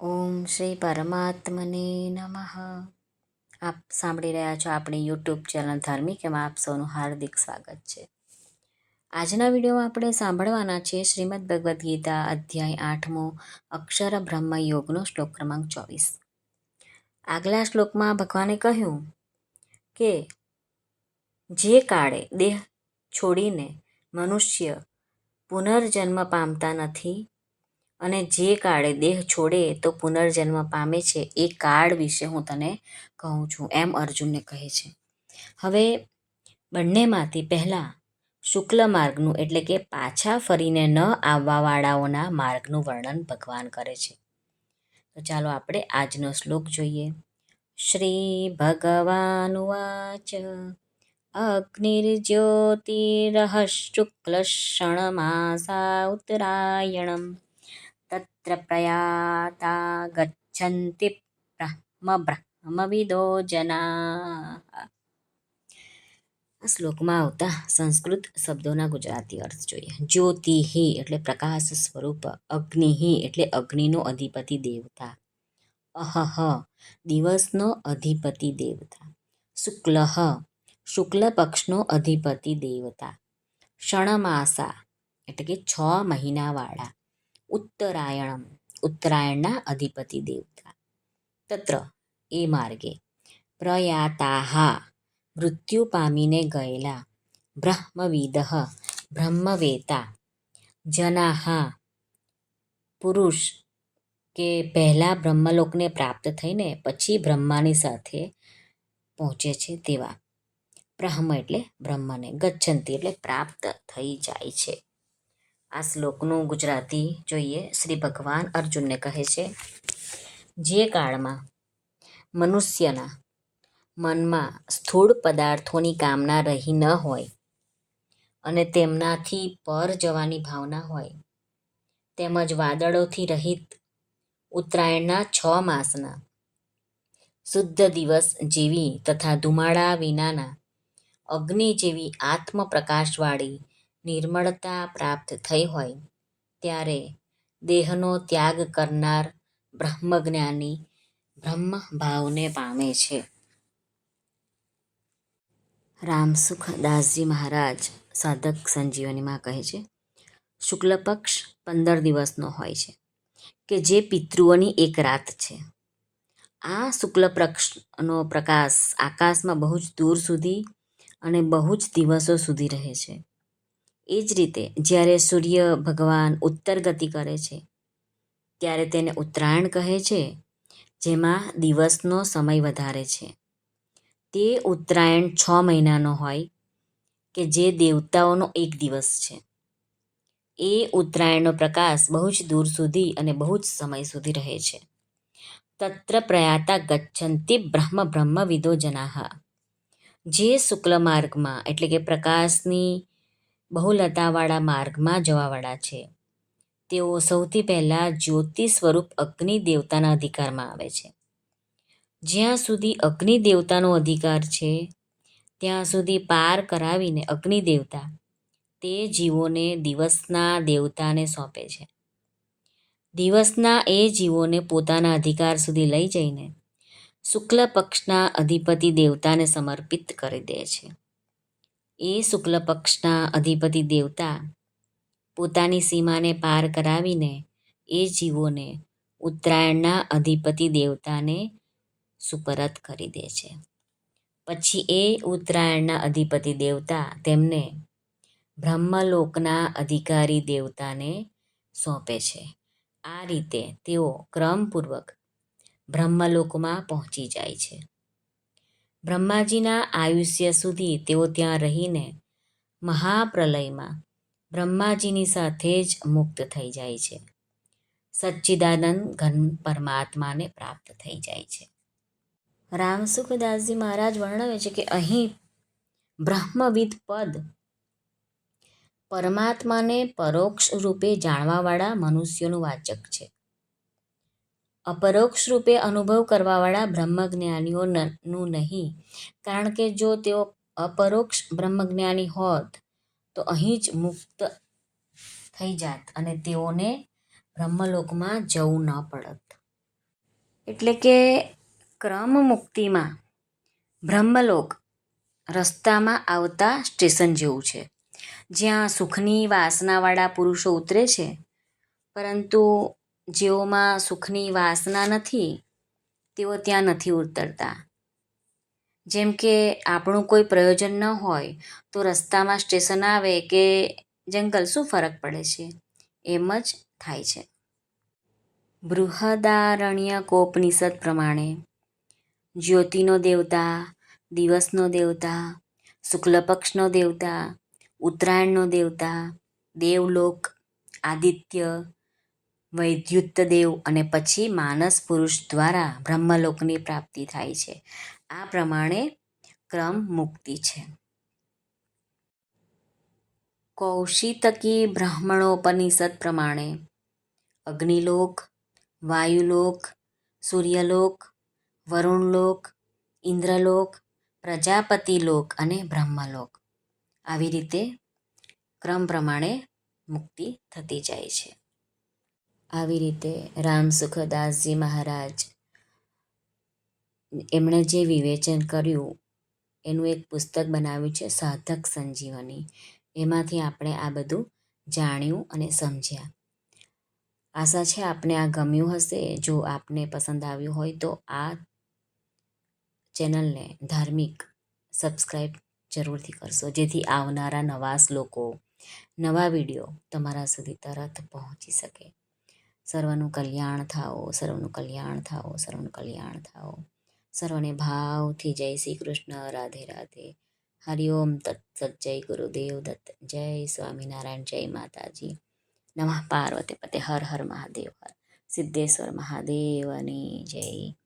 ઓમ શ્રી પરમાત્મને નમઃ. આપ સાંભળી રહ્યા છો આપણી યુટ્યુબ ચેનલ ધાર્મિક એમાં આપ સૌનું હાર્દિક સ્વાગત છે. આજના વિડીયોમાં આપણે સાંભળવાના છે શ્રીમદ ભગવદ્ ગીતા અધ્યાય આઠમો અક્ષર બ્રહ્મ યોગનો શ્લોક ક્રમાંક ચોવીસ. આગલા શ્લોકમાં ભગવાને કહ્યું કે જે કાળે દેહ છોડીને મનુષ્ય પુનર્જન્મ પામતા નથી અને જે કાળે દેહ છોડે તો પુનર્જન્મ પામે છે એ કાળ વિશે હું તને કહું છું, એમ અર્જુનને કહે છે. હવે બંનેમાંથી પહેલાં શુક્લ માર્ગનું એટલે કે પાછા ફરીને ન આવવાવાળાઓના માર્ગનું વર્ણન ભગવાન કરે છે. તો ચાલો આપણે આજનો શ્લોક જોઈએ. શ્રી ભગવાન વાચ શુક્લ ક્ષણમાસા ઉત્તરાયણમ તત્ર પ્રયાતા ગચ્છન્તિ બ્રહ્મ બ્રહ્મવિદો જના શ્લોકમાં આવતા સંસ્કૃત શબ્દોના ગુજરાતી અર્થ જોઈએ. જ્યોતિહિ એટલે પ્રકાશ સ્વરૂપ અગ્નિહિ એટલે અગ્નિનો અધિપતિ દેવતા. અહહ દિવસનો અધિપતિ દેવતા. શુક્લહ શુક્લ પક્ષનો અધિપતિ દેવતા. ષણમાસા એટલે કે છ મહિનાવાળા. ઉત્તરાયણમ ઉત્તરાયણના અધિપતિ દેવતા તત્ર એ માર્ગે પ્રયાતાહા મૃત્યુ પામીને ગયેલા બ્રહ્મવિદ બ્રહ્મવેતા જનાહા પુરુષ કે પહેલાં બ્રહ્મલોકને પ્રાપ્ત થઈને પછી બ્રહ્માની સાથે પહોંચે છે તેવા બ્રહ્મ એટલે બ્રહ્મને ગચ્છંતી એટલે પ્રાપ્ત થઈ જાય છે આ શ્લોકનું ગુજરાતી જોઈએ. શ્રી ભગવાન અર્જુનને કહે છે, જે કાળમાં મનુષ્યના મનમાં સ્થૂળ પદાર્થોની કામના રહી ન હોય અને તેમનાથી પર જવાની ભાવના હોય, તેમજ વાદળોથી રહિત ઉત્તરાયણના છ માસના શુદ્ધ દિવસ જેવી તથા ધુમાડા વિનાના અગ્નિ જેવી આત્મપ્રકાશવાળી નિર્મળતા પ્રાપ્ત થઈ હોય, ત્યારે દેહનો ત્યાગ કરનાર બ્રહ્મજ્ઞાની બ્રહ્મ ભાવને પામે છે. રામસુખ દાસજી મહારાજ સાધક સંજીવનીમાં કહે છે, શુક્લ પક્ષ પંદર દિવસનો હોય છે, કે જે પિતૃઓની એક રાત છે. આ શુક્લ પક્ષનો પ્રકાશ આકાશમાં બહુ જ દૂર સુધી અને બહુ જ દિવસો સુધી રહે છે. એ જ રીતે જ્યારે સૂર્ય ભગવાન ઉત્તર ગતિ કરે છે, ત્યારે તેને ઉત્તરાયણ કહે છે, જેમાં દિવસનો સમય વધારે છે. તે ઉત્તરાયણ છ મહિનાનો હોય કે જે દેવતાઓનો એક દિવસ છે. એ ઉત્તરાયણનો પ્રકાશ બહુ જ દૂર સુધી અને બહુ જ સમય સુધી રહે છે. તત્ર પ્રયાતા ગચ્છંતિ બ્રહ્મ બ્રહ્મ વિદો જનાહ. જે શુક્લ માર્ગમાં એટલે કે પ્રકાશની બહુલતાવાળા માર્ગમાં જવાવાળા છે. તેઓ સૌથી પહેલાં જ્યોતિ સ્વરૂપ અગ્નિ દેવતાના અધિકારમાં આવે છે. જ્યાં સુધી અગ્નિ દેવતાનો અધિકાર છે, ત્યાં સુધી પાર કરાવીને અગ્નિ દેવતા તે જીવોને દિવસના દેવતાને સોંપે છે. દિવસના એ જીવોને પોતાના અધિકાર સુધી લઈ જઈને શુક્લ પક્ષના અધિપતિ દેવતાને સમર્પિત કરી દે છે. એ શુક્લ પક્ષના અધિપતિ દેવતા પોતાની સીમાને પાર કરાવીને એ જીવોને ઉત્તરાયણના અધિપતિ દેવતાને સુપરત કરી દે છે. પછી એ ઉત્તરાયણના અધિપતિ દેવતા તેમને બ્રહ્મલોકના અધિકારી દેવતાને સોંપે છે. આ રીતે તેઓ ક્રમપૂર્વક બ્રહ્મલોકમાં પહોંચી જાય છે. બ્રહ્માજીના આયુષ્ય સુધી તેઓ ત્યાં રહીને મહાપ્રલયમાં બ્રહ્માજીની સાથે જ મુક્ત થઈ જાય છે. સચ્ચિદાનંદ ઘન પરમાત્માને પ્રાપ્ત થઈ જાય છે. રામસુખદાસજી મહારાજ વર્ણવે છે કે અહીં બ્રહ્મવિદ પદ પરમાત્માને પરોક્ષ રૂપે જાણવાવાળા મનુષ્યોનું વાચક છે. અપરોક્ષ રૂપે અનુભવ કરવાવાળા બ્રહ્મજ્ઞાનીઓનું નહીં. કારણ કે જો તેઓ અપરોક્ષ બ્રહ્મજ્ઞાની હોત, તો અહીં જ મુક્ત થઈ જાત અને તેઓને બ્રહ્મલોકમાં જવું ન પડત. એટલે કે ક્રમ મુક્તિમાં બ્રહ્મલોક રસ્તામાં આવતા સ્ટેશન જેવું છે. જ્યાં સુખની વાસનાવાળા પુરુષો ઉતરે છે, પરંતુ જેઓમાં સુખની વાસના નથી, તેઓ ત્યાં નથી ઉતરતા. જેમ કે આપણું કોઈ પ્રયોજન ન હોય, તો રસ્તામાં સ્ટેશન આવે કે જંગલ, શું ફરક પડે છે? એમ જ થાય છે. બૃહદારણ્ય કોપનિષદ પ્રમાણે, જ્યોતિનો દેવતા, દિવસનો દેવતા, શુક્લપક્ષનો દેવતા, ઉત્તરાયણનો દેવતા, દેવલોક, આદિત્ય વૈદ્યુત દેવ અને પછી માનસ પુરુષ દ્વારા બ્રહ્મલોકની પ્રાપ્તિ થાય છે. આ પ્રમાણે ક્રમ મુક્તિ છે. કૌશિતકી બ્રાહ્મણોપનિષદ પ્રમાણે અગ્નિલોક, વાયુલોક, સૂર્યલોક, વરુણલોક, ઇન્દ્રલોક, પ્રજાપતિલોક અને બ્રહ્મલોક આવી રીતે ક્રમ પ્રમાણે મુક્તિ થતી જાય છે. આવી રીતે રામ સુખદાસજી મહારાજ એમણે જે વિવેચન કર્યું, એનું એક પુસ્તક બનાવ્યું છે સાધક સંજીવની. એમાંથી આપણે આ બધું જાણ્યું અને સમજ્યા. આશા છે આપને આ ગમ્યું હશે. જો આપને પસંદ આવ્યું હોય તો આ ચેનલને ધાર્મિક સબસ્ક્રાઈબ જરૂરથી કરશો. જેથી આવનારા નવા શ્લોકો, નવા વીડિયો તમારા સુધી તરત પહોંચી શકે. સર્વનું કલ્યાણ થાઓ, સર્વનું કલ્યાણ થાઓ, સર્વનું કલ્યાણ થાઓ. સર્વને ભાવથી જય શ્રી કૃષ્ણ, રાધે રાધે. હરિઓમ તત્સત જય ગુરુદેવ દત્ત જય સ્વામિનારાયણ, જય માતાજી. નમઃ પાર્વતી પતે, હર હર મહાદેવ, હર સિદ્ધેશ્વર મહાદેવની જય.